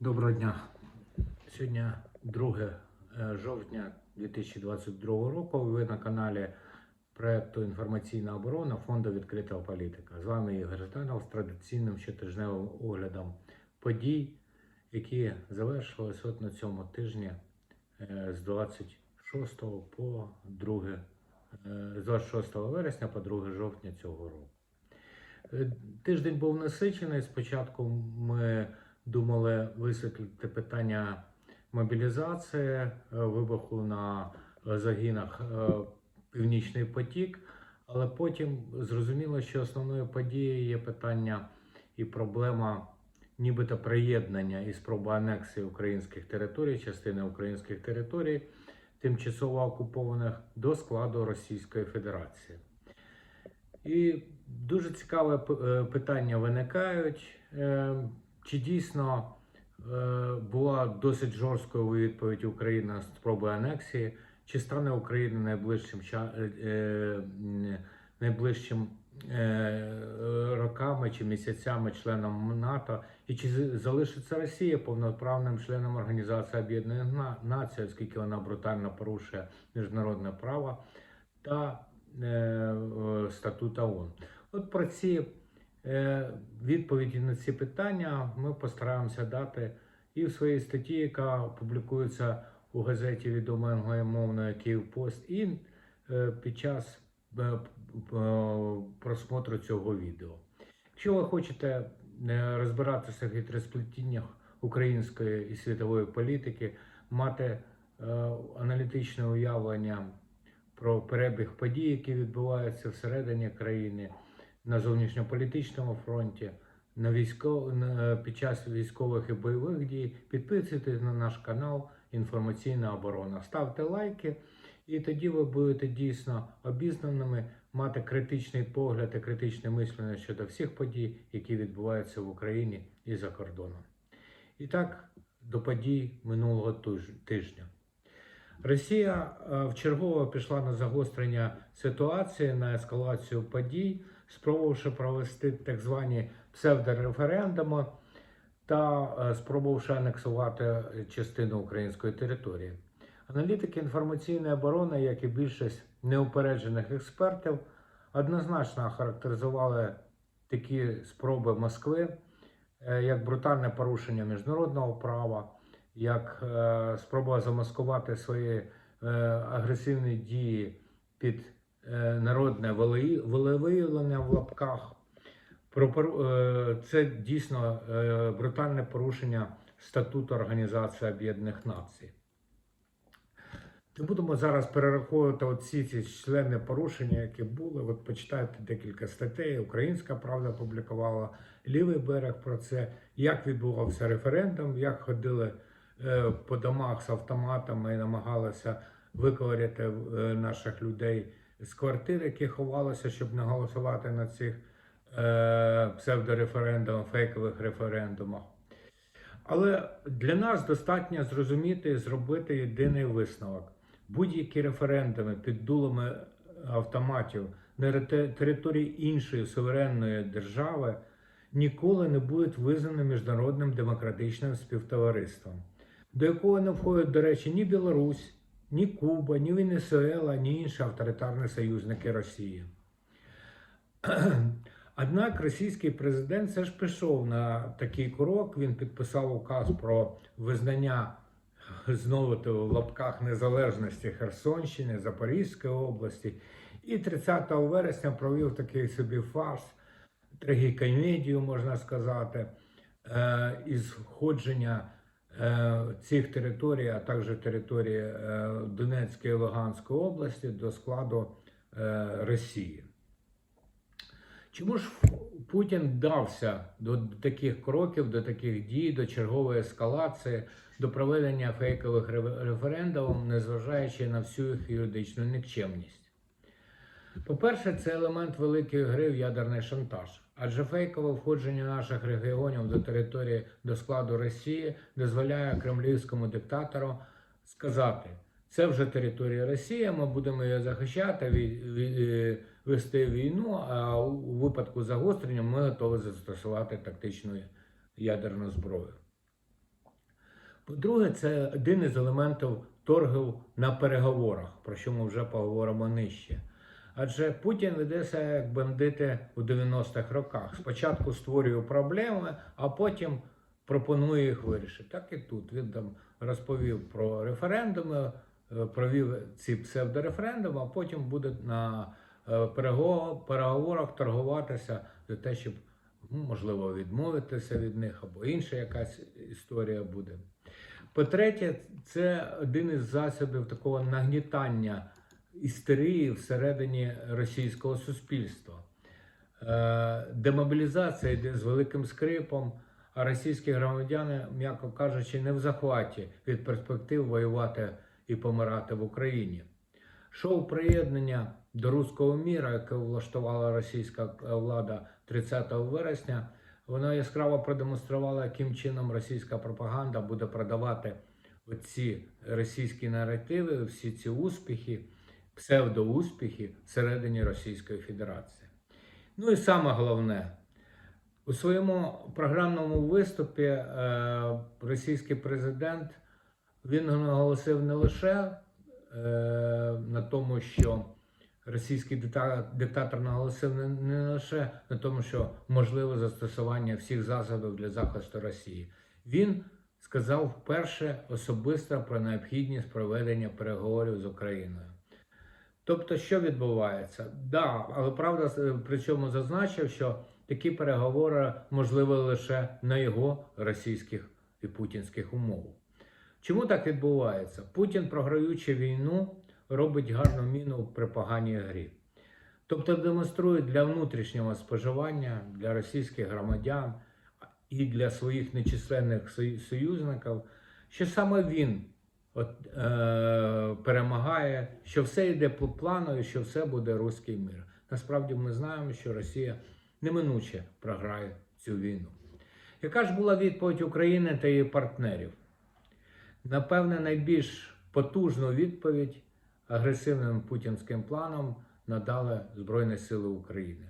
Доброго дня. Сьогодні 2 е, жовтня 2022 року. Ви на каналі проекту Інформаційна оборона фонду відкрита політика. З вами Ігор Жданов з традиційним щотижневим оглядом подій, які завершились от на цьому тижні е, з 26 по 2, е, з 26 вересня по 2 жовтня цього року. Тиждень був насичений. Спочатку ми думали висвітлити питання мобілізації, е, вибуху на загінах е, Північний потік, але потім зрозуміло, що основною подією є питання і проблема нібито приєднання і спроба анексії українських територій, частини українських територій, тимчасово окупованих до складу Російської Федерації. І дуже цікаве е, питання виникають. Чи дійсно е, була досить жорсткою відповідь України на спроби анексії? Чи стане Україна найближчим е, е, найближчим роками чи місяцями членом НАТО? І чи залишиться Росія повноправним членом Організації Об'єднаних Націй, оскільки вона брутально порушує міжнародне право та е, статут ООН? От про ці відповіді на ці питання ми постараємося дати і в своїй статті, яка публікується у газеті відомої англомовної Київпост, і е, під час е, е, просмотру цього відео. Якщо ви хочете е, розбиратися в хитросплетіннях української і світової політики, мати е, аналітичне уявлення про перебіг подій, які відбуваються всередині країни на зовнішньополітичному фронті, на військов... під час військових і бойових дій, підписуйтесь на наш канал Інформаційна оборона. Ставте лайки, і тоді ви будете дійсно обізнаними, мати критичний погляд і критичне мислення щодо всіх подій, які відбуваються в Україні і за кордоном. І так, до подій минулого тижня. Росія е, вчергово пішла на загострення ситуації, на ескалацію подій, спробувавши провести так звані псевдореферендуми та е, спробувавши анексувати частину української території. Аналітики інформаційної оборони, як і більшість неупереджених експертів, однозначно характеризували такі спроби Москви е, як брутальне порушення міжнародного права, як е, спроба замаскувати свої е, агресивні дії під е, народне волевиявлення в лапках. Е, це дійсно е, брутальне порушення статуту Організації Об'єднаних Націй. Не будемо зараз перераховувати оці ці члени порушення, які були. От почитайте декілька статей. Українська правда публікувала лівий берег про це, як відбувався референдум, як ходили е, по домах з автоматами і намагалися виковиряти е, наших людей з квартир, які ховалися, щоб не голосувати на цих е, псевдореферендумах, фейкових референдумах. Але для нас достатньо зрозуміти і зробити єдиний висновок. Будь-які референдуми під дулами автоматів на території іншої суверенної держави ніколи не будуть визнані міжнародним демократичним співтовариством, до якого не входять, до речі, ні Білорусь, ні Куба, ні Венесуела, ні інші авторитарні союзники Росії. Однак російський президент все ж пішов на такий крок. Він підписав указ про визнання знову в лапках незалежності Херсонщини, Запорізької області. І 30 вересня провів такий собі фарс, трагікомедію, можна сказати, е, із входження е, цих територій, а також території е, Донецької і Луганської області до складу е, Росії. Чому ж Путін вдався до таких кроків, до таких дій, до чергової ескалації, до проведення фейкових ре- референдумів, незважаючи на всю їх юридичну нікчемність? По-перше, це елемент великої гри в ядерний шантаж, адже фейкове входження наших регіонів до території до складу Росії дозволяє кремлівському диктатору сказати: це вже територія Росії, ми будемо її захищати, е, вести війну. А у випадку загострення ми готові застосувати тактичну ядерну зброю. По-друге, це один із елементів торгів на переговорах, про що ми вже поговоримо нижче. Адже Путін веде себе як бандити у 90-х роках. Спочатку створює проблеми, а потім пропонує їх вирішити. Так і тут він там розповів про референдуми, е, провів ці псевдореферендуми, а потім буде на е, переговорах торгуватися за те, щоб ну, можливо відмовитися від них, або інша якась історія буде. По-третє, це один із засобів такого нагнітання істерії всередині російського суспільства. Е, Демобілізація йде з великим скрипом, а російські громадяни, м'яко кажучи, не в захваті від перспектив воювати і помирати в Україні. Шоу приєднання до руського міра, яке влаштувала російська е, влада 30 вересня, воно яскраво продемонструвало, яким чином російська пропаганда буде продавати оці російські наративи, всі ці успіхи, псевдоуспіхи всередині Російської Федерації. Ну і саме головне, у своєму програмному виступі е, російський президент він наголосив не лише е, на тому, що російський диктатор наголосив не, не лише на тому, що можливе застосування всіх засобів для захисту Росії. Він сказав вперше особисто про необхідність проведення переговорів з Україною. Тобто, що відбувається? Да, але правда, е, при цьому зазначив, що такі переговори можливі лише на його російських і путінських умовах. Чому так відбувається? Путін, програючи війну, робить гарну міну при поганій грі. Тобто демонструє для внутрішнього споживання, для російських громадян і для своїх нечисленних союзників, що саме він от, е, перемагає, що все йде по плану і що все буде руський мир. Насправді ми знаємо, що Росія неминуче програє цю війну. Яка ж була відповідь України та її партнерів? Напевне, найбільш потужну відповідь агресивним путінським планом надали Збройні Сили України.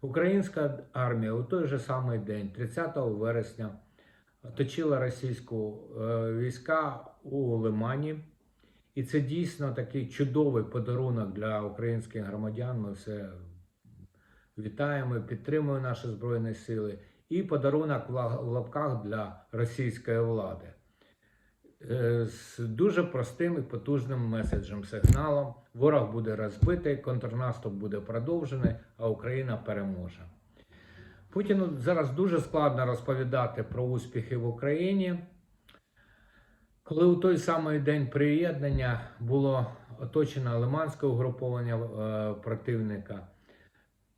Українська армія у той же самий день, 30 вересня, оточила російську е, війська у Лимані. І це дійсно такий чудовий подарунок для українських громадян. Ми все вітаємо, підтримуємо наші Збройні Сили. І подарунок в лапках для російської влади. Е, З дуже простим і потужним меседжем, сигналом. Ворог буде розбитий, контрнаступ буде продовжений, а Україна переможе. Путіну зараз дуже складно розповідати про успіхи в Україні. Коли у той самий день приєднання було оточено Лиманське угруповання е, противника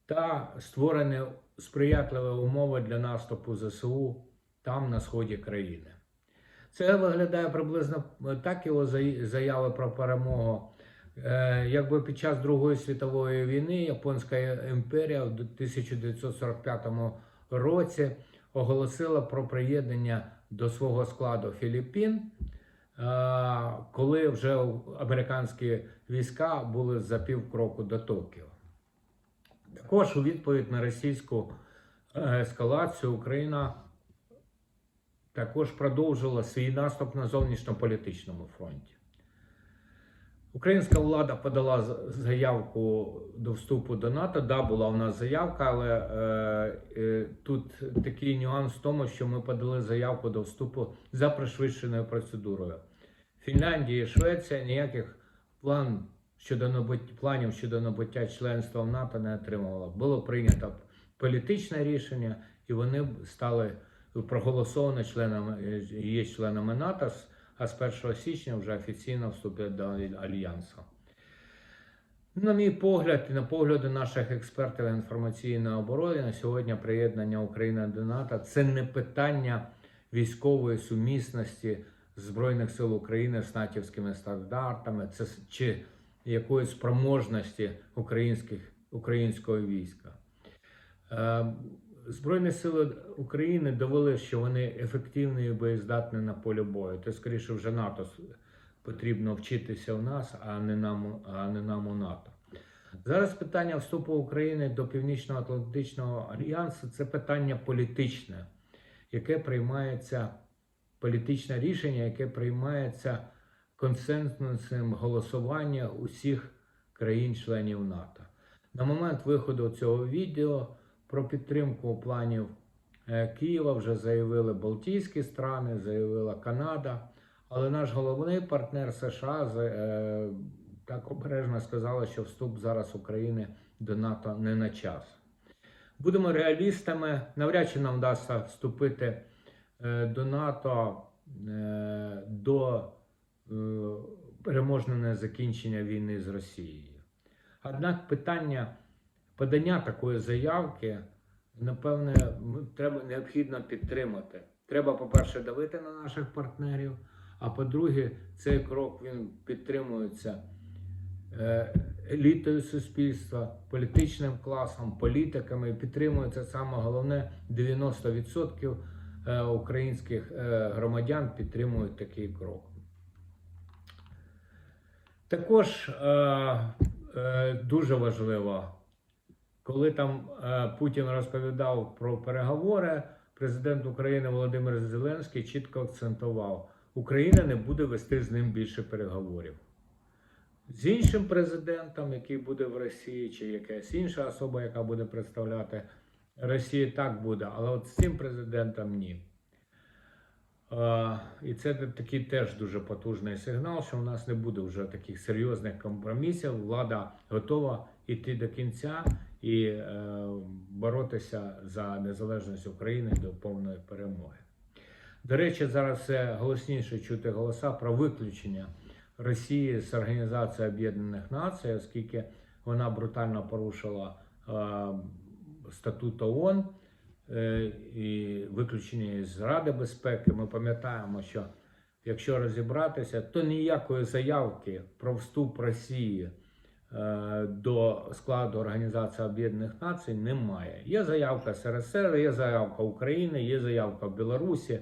та створені сприятливі умови для наступу ЗСУ там на сході країни. Це виглядає приблизно так його заяви про перемогу. Е, Якби під час Другої світової війни Японська імперія в 1945 році оголосила про приєднання до свого складу Філіппін, е, коли вже американські війська були за пів кроку до Токіо. Також у відповідь на російську е, ескалацію Україна також продовжила свій наступ на зовнішньополітичному фронті. Українська влада подала заявку до вступу до НАТО. Да, була у нас заявка, але е, е, тут такий нюанс в тому, що ми подали заявку до вступу за пришвидшеною процедурою. Фінляндія і Швеція ніяких план щодо набут... планів щодо набуття членства в НАТО не отримувала. Було прийнято політичне рішення, і вони стали проголосовані членами е, є членами НАТО. А з 1 січня вже офіційно вступлять до альянсу. На мій погляд, і на погляди наших експертів інформаційної оборони, на сьогодні приєднання України до НАТО це не питання військової сумісності Збройних сил України з натівськими стандартами, це чи якоїсь спроможності українських, українського війська. Збройні сили України довели, що вони ефективні і боєздатні на полі бою. То скоріше вже НАТО потрібно вчитися в нас, а не нам, а не нам у НАТО. Зараз питання вступу України до Північно-Атлантичного альянсу це питання політичне, яке приймається політичне рішення, яке приймається консенсусним голосування усіх країн-членів НАТО. На момент виходу цього відео про підтримку планів е, Києва вже заявили Балтійські страни, заявила Канада. Але наш головний партнер США е, так обережно сказала, що вступ зараз України до НАТО не на час. Будемо реалістами. Навряд чи нам вдасться вступити е, до НАТО до переможного закінчення війни з Росією. Однак питання подання такої заявки, напевне, треба необхідно підтримати. Треба, по-перше, давити на наших партнерів. А по-друге, цей крок він підтримується е, елітою суспільства, політичним класом, політиками. Підтримується саме головне 90% е, українських е, громадян підтримують такий крок. Також дуже важливо, коли там е, Путін розповідав про переговори, президент України Володимир Зеленський чітко акцентував, Україна не буде вести з ним більше переговорів. З іншим президентом, який буде в Росії, чи якась інша особа, яка буде представляти Росію, так буде, але от з цим президентом ні. Е, І це такий теж дуже потужний сигнал, що у нас не буде вже таких серйозних компромісів. Влада готова йти до кінця і е, боротися за незалежність України до повної перемоги. До речі, зараз все голосніше чути голоса про виключення Росії з Організації Об'єднаних Націй, оскільки вона брутально порушила е, статут ООН е, і виключення із Ради безпеки. Ми пам'ятаємо, що якщо розібратися, то ніякої заявки про вступ Росії до складу Організації Об'єднаних Націй немає. Є заявка СРСР, є заявка України, є заявка Білорусі,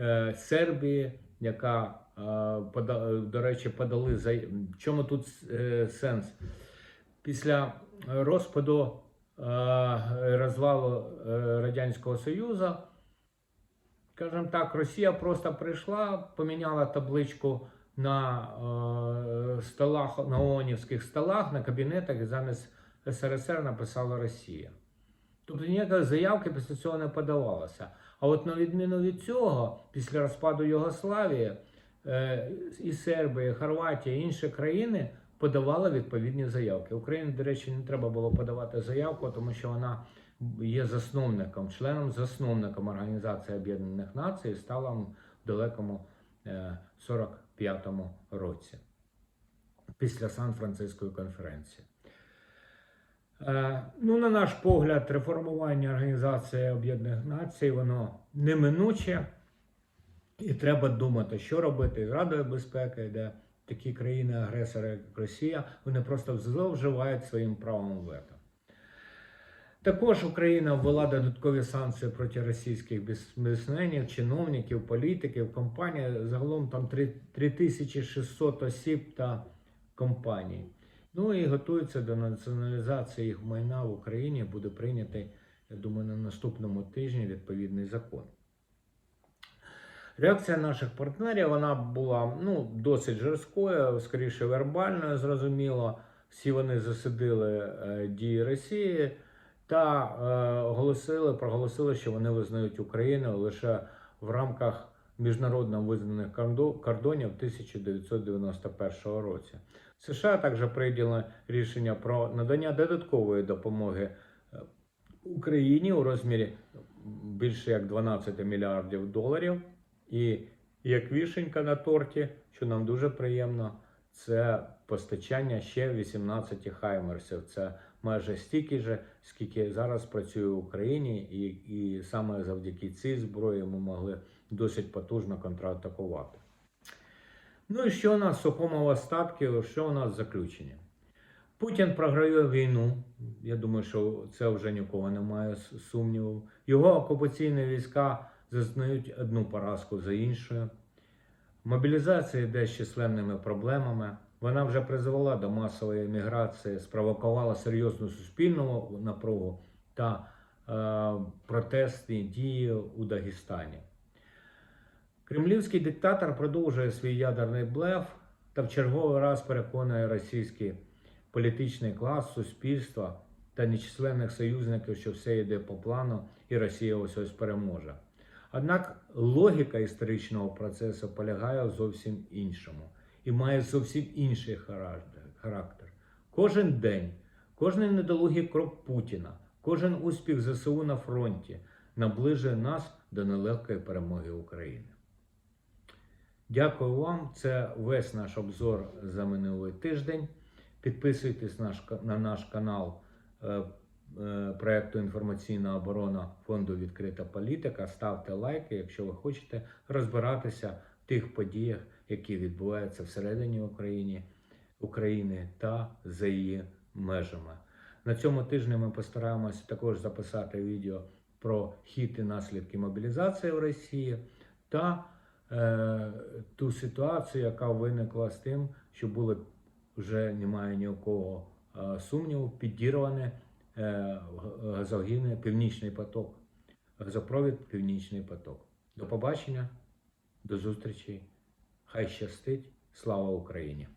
е, Сербії, яка е, до речі, подали за чому тут е, сенс? Після розпаду е, розвалу е, Радянського Союзу, скажімо так, Росія просто прийшла, поміняла табличку на е, столах, на ООНівських столах, на кабінетах і замість СРСР написала Росія. Тобто ніякої заявки після цього не подавалося. А от на відміну від цього, після розпаду Югославії, е, і Сербія, і Хорватія, і інші країни подавали відповідні заявки. Україні, до речі, не треба було подавати заявку, тому що вона є засновником, членом засновником Організації Об'єднаних Націй стала в далекому е, 45-му році після Сан-Франциської конференції. Е, Ну, на наш погляд, реформування Організації Об'єднаних Націй воно неминуче, і треба думати, що робити з Радою безпеки, де такі країни-агресори, як Росія, вони просто зловживають своїм правом вето. Також Україна ввела додаткові санкції проти російських бізнесменів, чиновників, політиків, компаній. Загалом там 3 3600 осіб та компаній. Ну і готується до націоналізації їх майна в Україні. Буде прийнятий, я думаю, на наступному тижні відповідний закон. Реакція наших партнерів вона була ну, досить жорсткою, скоріше вербальною, зрозуміло. Всі вони засудили е, дії Росії та е, оголосили, проголосили, що вони визнають Україну лише в рамках міжнародно визнаних кордо- кордонів 1991 році. США також прийняли рішення про надання додаткової допомоги е, Україні у розмірі більше як 12 мільярдів доларів. І як вішенька на торті, що нам дуже приємно, це постачання ще 18 хаймерсів. Це майже стільки ж, скільки зараз працює в Україні, і, і саме завдяки цій зброї ми могли досить потужно контратакувати. Ну і що у нас в сухому що у нас в заключенні? Путін програє війну. Я думаю, що це вже нікого немає сумніву. Його окупаційні війська зазнають одну поразку за іншою. Мобілізація йде з численними проблемами. Вона вже призвела до масової еміграції, спровокувала серйозну суспільну напругу та е, протестні дії у Дагестані. Кремлівський диктатор продовжує свій ядерний блеф та в черговий раз переконує російський політичний клас, суспільство та нечисленних союзників, що все йде по плану і Росія ось ось переможе. Однак логіка історичного процесу полягає в зовсім іншому і має зовсім інший характер. Кожен день, кожен недолугий крок Путіна, кожен успіх ЗСУ на фронті наближує нас до нелегкої перемоги України. Дякую вам. Це весь наш обзор за минулий тиждень. Підписуйтесь на наш канал е, е, Інформаційна оборона фонду Відкрита політика. Ставте лайки, якщо ви хочете розбиратися в тих подіях, які відбуваються всередині України, України та за її межами. На цьому тижні ми постараємося також записати відео про хід і наслідки мобілізації в Росії та е, ту ситуацію, яка виникла з тим, що були вже немає ні у кого е, сумніву, підірвані е, газогіни Північний поток, газопровід Північний поток. До побачення, до зустрічі. Хай щастить! Слава Україні!